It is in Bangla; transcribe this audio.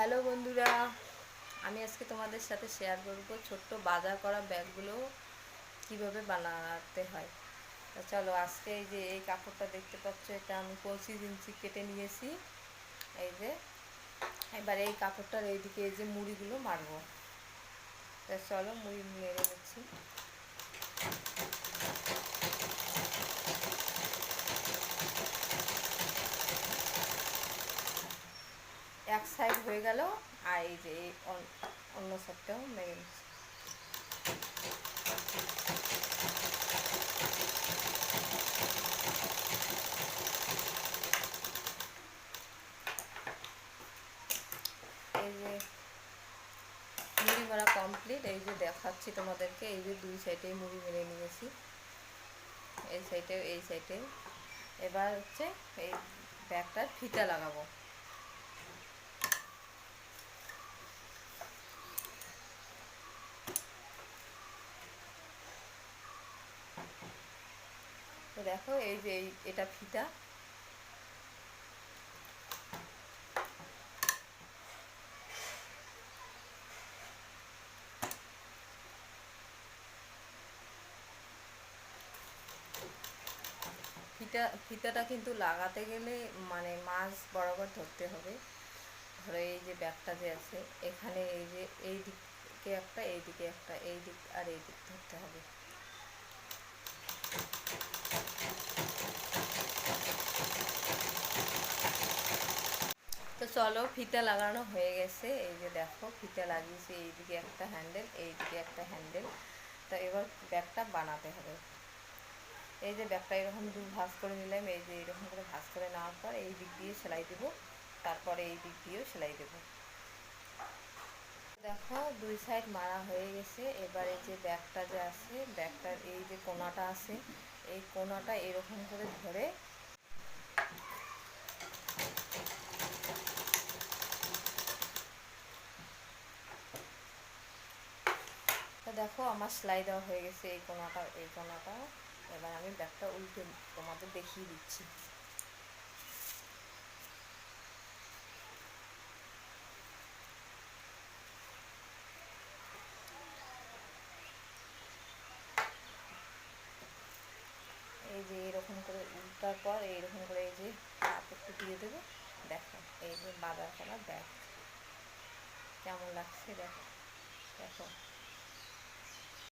হ্যালো বন্ধুরা, আমি আজকে তোমাদের সাথে শেয়ার করব ছোট্ট বাজার করা ব্যাগগুলো কীভাবে বানাতে হয়। তা চলো, আজকে এই যে এই কাপড়টা দেখতে পাচ্ছ, এটা আমি পঁচিশ ইঞ্চি কেটে নিয়েছি। এই যে, এবার এই কাপড়টার এইদিকে এই যে মুড়িগুলো মারবো। তা চলো, মুড়ি মেরে নিচ্ছি। এক সাইড হয়ে গেল, আর এই যে অন্য সাইডটাও মেরে এই যে মুড়ি মারা কমপ্লিট এই যে দেখাচ্ছি তোমাদেরকে, এই যে দুই সাইডে মুড়ি মেরে নিয়েছি। এই সাইডে এই সাইডে এবার হচ্ছে এই ব্যাগটার ফিতা লাগাবো। দেখো, এই যে এটা ফিতা। ফিতা ফিতাটা কিন্তু লাগাতে গেলে মানে মাছ বরাবর ধরতে হবে। ধরো এই যে ব্যাগটা যে আছে, এখানে এই যে এই দিকে একটা, এই দিকে একটা, এই দিক আর এই দিক ধরতে হবে। চলো, ফিতা লাগানো হয়ে গেছে। এই যে দেখো, ফিতা লাগিয়েছি, এইদিকে একটা হ্যান্ডেল এইদিকে একটা হ্যান্ডেল তো এবার ব্যাগটা বানাতে হবে। এই যে ব্যাগটা এরকম দু ভাঁজ করে নিলাম, এই যে এরকম করে ভাঁজ করে নেওয়ার পর এই দিক দিয়ে সেলাই দেব, তারপরে এই দিক দিয়েও সেলাই দেব। দেখো, দুই সাইড মারা হয়ে গেছে। এবার এই যে ব্যাগটা যে আছে, ব্যাগটার এই যে কোনাটা আছে, এই কোনাটা এরকম করে ধরে দেখো, আমার সেলাই দেওয়া হয়ে গেছে এই কোনাটা এই কোনাটা। এবার আমি ব্যাগটা উল্টে তোমাদের দেখিয়ে দিচ্ছি। এই যে এরকম করে উল্টার পর, এইরকম করে এই যে কাপড়টা দিয়ে দেবো। দেখো, এই যে বাজার করা ব্যাগ। কেমন লাগছে দেখো দেখো।